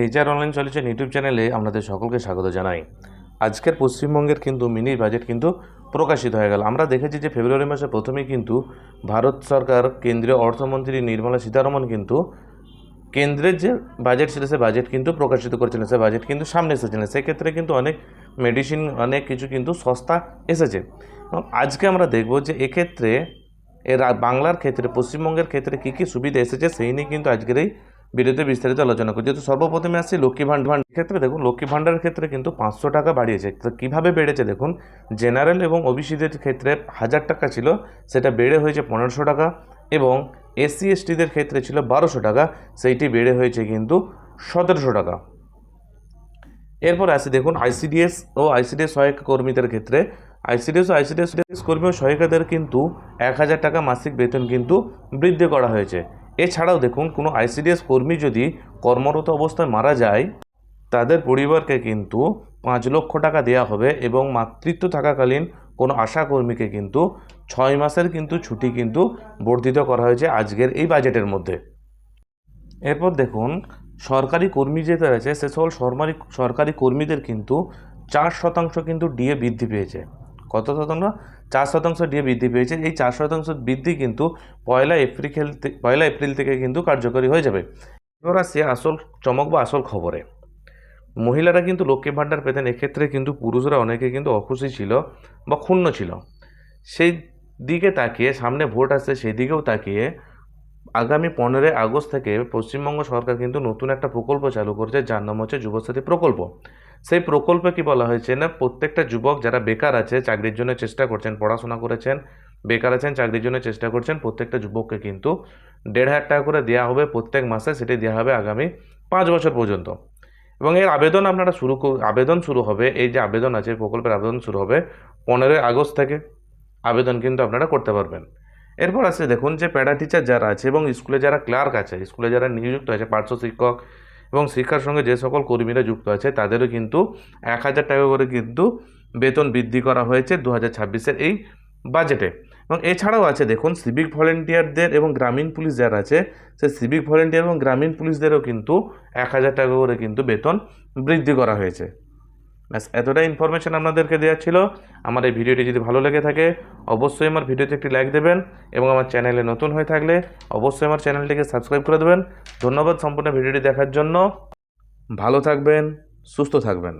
HR online solution YouTube চ্যানেলে আপনাদের সকলকে স্বাগত জানাই। আজকের পশ্চিমবঙ্গের কিন্তু মিনি বাজেট কিন্তু প্রকাশিত হয়ে গেল। আমরা দেখেছি যে ফেব্রুয়ারি মাসে প্রথমেই কিন্তু ভারত সরকার, কেন্দ্রীয় অর্থমন্ত্রী নির্মলা সীতারমন কিন্তু কেন্দ্রের যে বাজেট ছিল, সে বাজেট কিন্তু প্রকাশিত করেছিলেন। সে বাজেট কিন্তু সামনে এসেছিলেন সেক্ষেত্রে কিন্তু অনেক মেডিসিন অনেক কিছু কিন্তু সস্তা এসেছে। এবং আজকে আমরা দেখব যে এক্ষেত্রে এর বাংলার ক্ষেত্রে, পশ্চিমবঙ্গের ক্ষেত্রে কী কী সুবিধা এসেছে, সেই নিয়ে কিন্তু আজকের এই ভিডিওতে বিস্তারিত আলোচনা করি যেহেতু সর্বপ্রথমে আসছি লক্ষ্মী ভাণ্ডার ক্ষেত্রে দেখুন, লক্ষ্মী ভাণ্ডারের ক্ষেত্রে কিন্তু পাঁচশো টাকা বাড়িয়েছে। তো কীভাবে বেড়েছে দেখুন, জেনারেল এবং ওবিসিদের ক্ষেত্রে হাজার টাকা ছিল, সেটা বেড়ে হয়েছে পনেরোশো টাকা এবং এসসি, এসটিদের ক্ষেত্রে ছিল বারোশো টাকা, সেইটি বেড়ে হয়েছে কিন্তু সতেরোশো টাকা। এরপর আসি দেখুন, আইসিডিএস ও আইসিডিএস সহায়ক কর্মীদের ক্ষেত্রে। আইসিডিএস ও আইসিডিএস কর্মী ও সহায়িকাদের কিন্তু এক হাজার টাকা মাসিক বেতন কিন্তু বৃদ্ধি করা হয়েছে। এছাড়াও দেখুন, কোনো আইসিডিএস কর্মী যদি কর্মরত অবস্থায় মারা যায়, তাদের পরিবারকে কিন্তু পাঁচ লক্ষ টাকা দেওয়া হবে এবং মাতৃত্ব থাকাকালীন কোনো আশা কর্মীকে কিন্তু ছয় মাসের কিন্তু ছুটি কিন্তু বর্ধিত করা হয়েছে আজকের এই বাজেটের মধ্যে। এরপর দেখুন, সরকারি কর্মী যেটা আছে সে সকল সরকারি সরকারি কর্মীদের কিন্তু চার শতাংশ কিন্তু ডিএ বৃদ্ধি পেয়েছে। কত শতাংশ? চার শতাংশ ডিএ বৃদ্ধি পেয়েছে। এই চার শতাংশ বৃদ্ধি কিন্তু পয়লা এপ্রিল পয়লা এপ্রিল থেকে কিন্তু কার্যকরী হয়ে যাবে। এবার আসছে আসল চমক বা আসল খবরে। মহিলারা কিন্তু লক্ষ্মী ভাণ্ডার পেতেন। এক্ষেত্রে কিন্তু পুরুষরা অনেকে কিন্তু অখুশি ছিল বা ক্ষুণ্ণ ছিল। সেই দিকে তাকিয়ে, সামনে ভোট আসছে, সেই দিকেও তাকিয়ে আগামী পনেরোই আগস্ট থেকে পশ্চিমবঙ্গ সরকার কিন্তু নতুন একটা প্রকল্প চালু করেছে, যার নাম হচ্ছে যুবসাথী প্রকল্প। সেই প্রকল্পে কি বলা হয়েছে না, প্রত্যেকটা যুবক যারা বেকার আছে, চাকরির জন্য চেষ্টা করছেন, পড়াশোনা করেছেন, বেকার আছেন, চাকরির জন্য চেষ্টা করছেন, প্রত্যেকটা যুবককে কিন্তু দেড় হাজার টাকা করে দেওয়া হবে, প্রত্যেক মাসে সেটি দেওয়া হবে আগামী পাঁচ বছর পর্যন্ত। এবং এর আবেদন আপনারা শুরু আবেদন শুরু হবে, এই যে আবেদন আছে, প্রকল্পের আবেদন শুরু হবে পনেরোই আগস্ট থেকে। আবেদন কিন্তু আপনারা করতে পারবেন। এরপর আছে, দেখুন যে প্যারা টিচার যারা আছে এবং স্কুলে যারা ক্লার্ক আছে, স্কুলে যারা নিযুক্ত আছে, পার্শ্ব শিক্ষক এবং শিক্ষার সঙ্গে যে সকল কর্মীরা যুক্ত আছে, তাদেরও কিন্তু এক হাজার টাকা করে কিন্তু বেতন বৃদ্ধি করা হয়েছে দু হাজার ছাব্বিশের এই বাজেটে এবং এছাড়াও আছে, দেখুন সিভিক ভলেন্টিয়ারদের এবং গ্রামীণ পুলিশ যারা আছে, সেই সিভিক ভলেন্টিয়ার এবং গ্রামীণ পুলিশদেরও কিন্তু এক হাজার টাকা করে কিন্তু বেতন বৃদ্ধি করা হয়েছে। ব্যাস, এতটাই ইনফরমেশন আপনাদেরকে দেওয়া ছিল। আমার এই ভিডিওটি যদি ভালো লেগে থাকে, অবশ্যই আমার ভিডিওতে একটি লাইক দেবেন এবং আমার চ্যানেলে নতুন হয়ে থাকলে অবশ্যই আমার চ্যানেলটিকে সাবস্ক্রাইব করে দেবেন। ধন্যবাদ সম্পূর্ণ ভিডিওটি দেখার জন্য। ভালো থাকবেন, সুস্থ থাকবেন।